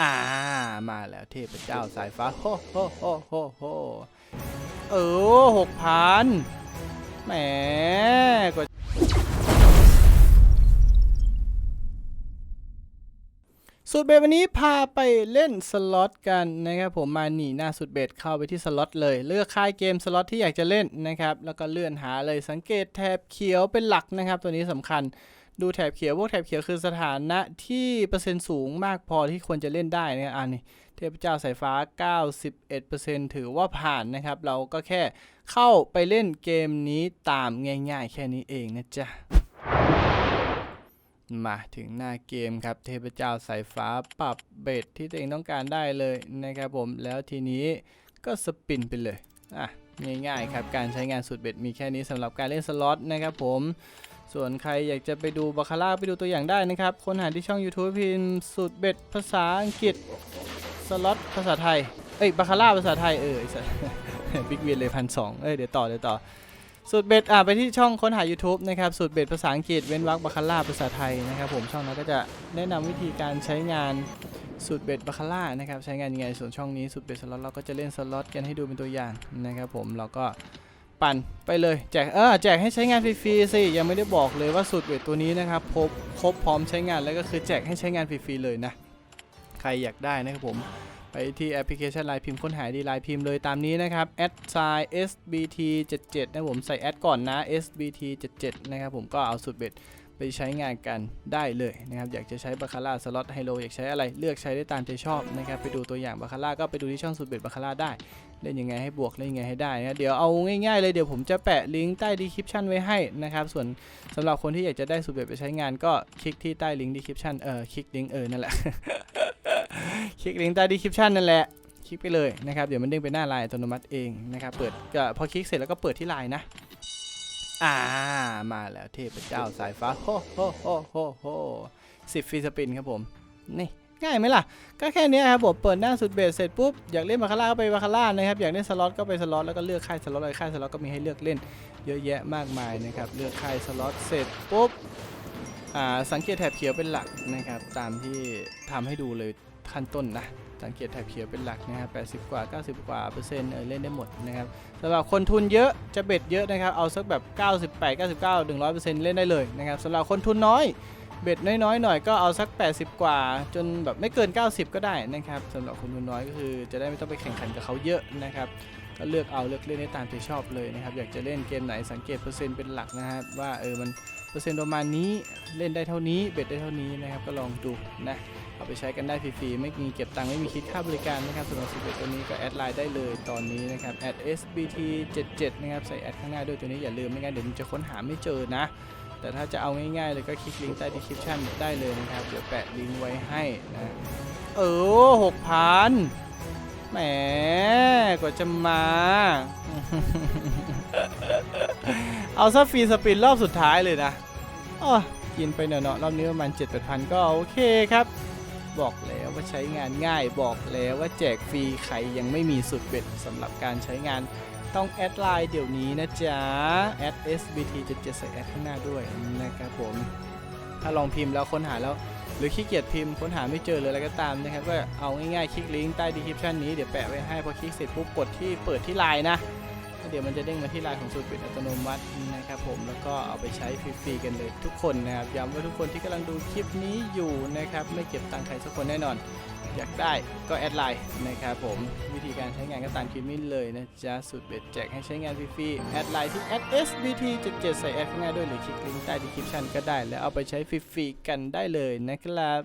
อ่า มาแล้วเทพเจ้าสายฟ้าโฮโฮโฮโฮโฮเออหกพันแหมกว่าสุดเบสวันนี้พาไปเล่นสล็อตกันนะครับผมมาหนีหน้าสุดเบสเข้าไปที่สล็อตเลย เลือกค่ายเกมสล็อตที่อยากจะเล่นนะครับ แล้วก็เลื่อนหาเลยสังเกตแถบเขียวเป็นหลักนะครับ ตัวนี้สำคัญ ดูแถบเขียวพวกแถบเขียวคือสถานะที่เปอร์เซ็นต์สูงมากพอที่ควรจะเล่นได้นะอันนี้เทพเจ้าสายฟ้า 91%ถือว่าผ่านนะครับ เราก็แค่เข้าไปเล่นเกมนี้ตามง่าย ๆ แค่นี้เองนะจ๊ะ มาถึงหน้าเกมครับ เทพเจ้าสายฟ้าปรับเบสที่ตัวเองต้องการได้เลยนะครับผมแล้วทีนี้ก็สปินไปเลยอะง่ายๆครับ การใช้งานสูตรเบสมีแค่นี้สำหรับการเล่นสล็อตนะครับผม ส่วนใครอยากจะไปดูบาคาร่าไปดูตัวอย่างได้นะครับ ค้นหาที่ช่อง YouTube พิมพ์สูตรเบ็ดภาษาอังกฤษ สล็อตภาษาไทย เอ้ยบาคาร่าภาษาไทย เออไอ้บิ๊กเวียนเลยพันสองเอ้ยเดี๋ยวต่อเดี๋ยวต่อ สูตรเบ็ดอ่าไปที่ช่องค้นหา YouTube นะครับ สูตรเบ็ดภาษาอังกฤษเว้นวรรคบาคาร่าภาษาไทยนะครับผมช่องนั้นก็จะแนะนำวิธีการใช้งานสูตรเบ็ดบาคาร่านะครับใช้งานยังไงส่วนช่องนี้สูตรเบ็ดสล็อตเราก็จะเล่นสล็อตกันให้ดูเป็นตัวอย่างนะครับผมเราก็ ปั่นไปเลยแจกเออแจกให้ใช้งานฟรีๆสิยังไม่ได้บอกเลยว่าสูตรเวทตัวนี้นะครับครบครบพร้อมใช้งานแล้วก็คือแจกให้ใช้งานฟรีๆเลยนะใครอยากได้นะครับผมไปที่แอปพลิเคชันไลน์พิมพ์ค้นหาดีไลน์พิมพ์เลยตามนี้นะครับแอดไซ sbt 77 นะผมใส่แอดก่อนนะ sbt 77 นะครับผมก็เอาสูตรเบ็ด ไปใช้งานกันได้เลยนะครับ อยากจะใช้บาคาร่าสล็อตไฮโลอยากใช้อะไรเลือกใช้ได้ตามใจชอบนะครับ ไปดูตัวอย่างบาคาร่าก็ไปดูที่ช่องสูตรเบ็ดบาคาร่าได้ เล่นยังไงให้บวกเล่นยังไงให้ได้นะเดี๋ยวเอาง่ายๆเลยเดี๋ยวผมจะแปะลิงก์ใต้ดีคริปชันไว้ให้นะครับ ส่วนสำหรับคนที่อยากจะได้สูตรเบ็ดไปใช้งานก็คลิกที่ใต้ลิงก์ดีคริปชันเออคลิกลิงก์เออนั่นแหละคลิกลิงก์ใต้ดีคริปชันนั่นแหละคลิกไปเลยนะครับเดี๋ยวมันเด้งไปหน้าไลน์อัตโนมัติเองนะครับเปิดก็พอคลิกเสร็จแล้วก็เปิดที่ไลน์นะ อ่า มาแล้วเทพเจ้าสายฟ้าโฮโฮโฮโฮโฮสิบฟรีสปินครับผม นี่ง่ายไหมล่ะ ก็แค่เนี้ยครับผมเปิดหน้าสุดเบสเสร็จปุ๊บ อยากเล่นบาคาร่าก็ไปบาคาร่านะครับ อยากเล่นสล็อตก็ไปสล็อตแล้วก็เลือกค่ายสล็อตอะไรค่ายสล็อตก็มีให้เลือกเล่นเยอะแยะมากมายนะครับ เลือกค่ายสล็อตเสร็จปุ๊บ อ่า สังเกตแถบเขียวเป็นหลักนะครับ ตามที่ทำให้ดูเลยขั้นต้นนะ สังเกตแถบเขียวเป็นหลักนะครับ 80 กว่า 90 กว่าเปอร์เซ็นต์เออเล่นได้หมดนะครับสำหรับคนทุนเยอะจะเบ็ดเยอะนะครับ เอาสักแบบ 98 99 100%เล่นได้เลยนะครับสำหรับคนทุนน้อยเบ็ดน้อยๆหน่อยก็เอาสัก 80 กว่า จนแบบไม่เกิน 90 ก็ได้นะครับสำหรับคนทุนน้อยก็คือจะได้ไม่ต้องไปแข่งขันกับเขาเยอะนะครับก็เลือกเอาเลือกเล่นได้ตามใจชอบเลยนะครับอยากจะเล่นเกมไหนสังเกตเปอร์เซ็นต์เป็นหลักนะครับว่าเออมันเปอร์เซ็นต์ประมาณนี้เล่นได้เท่านี้เบ็ดได้เท่านี้นะครับก็ลองดูนะ เอาไปใช้กันได้ฟรีๆไม่มีเก็บตังค์ไม่มีคิดค่าบริการนะครับสำหรับสิบเอ็ดตัวนี้ก็แอดไลน์ได้เลยตอนนี้นะครับ sbt 77 นะครับใส่แอดข้างหน้าด้วยตัวนี้อย่าลืมไม่งั้นเดี๋ยวมันจะค้นหาไม่เจอนะ แต่ถ้าจะเอาง่ายๆเลยก็คลิกลิงก์ใต้ description ได้เลยนะครับเดี๋ยวแปะลิงก์ไว้ให้นะเออหกพันแหมกว่าจะมา เอาซะฟรีสปินรอบสุดท้ายเลยนะอ๋อกินไปเนาะๆรอบนี้ประมาณ7 8พันก็โอเคครับ บอกแล้วว่าใช้งานง่ายบอกแล้วว่าแจกฟรีใครยังไม่มีสุดเบ็ดสำหรับการใช้งานต้องแอดไลน์เดี๋ยวนี้นะจ๊ะแอด sbt 77ใส่แอดข้างหน้าด้วยนะครับผม ถ้าลองพิมพ์แล้วค้นหาแล้ว หรือขี้เกียจพิมพ์ค้นหาไม่เจอหรืออะไรก็ตามนะครับ ก็เอาง่ายๆคลิกลิงก์ใต้ description นี้เดี๋ยวแปะไว้ให้พอคลิกเสร็จปุ๊บกดที่เปิดที่ไลน์นะ เดี๋ยวมันจะเด้งมาที่ไลน์ของสูตรปิดอัตโนมัตินะครับผมแล้วก็เอาไปใช้ฟรีๆกันเลยทุกคนนะครับย้ำว่าทุกคนที่กำลังดูคลิปนี้อยู่นะครับไม่เก็บตังค์ใครสักคนแน่นอน อยากได้ก็แอดไลน์นะครับผมวิธีการใช้งานก็ตามคลิปนี้เลยนะจ๊ะสุดเบ็ดแจกให้ใช้งานฟรีๆแอดไลน์ที่ @sbt 77ใส่แอดข้างหน้าด้วยหรือคลิกลิงก์ใต้ดีคริปชันก็ได้ แล้วเอาไปใช้ฟรีๆกันได้เลยนะครับ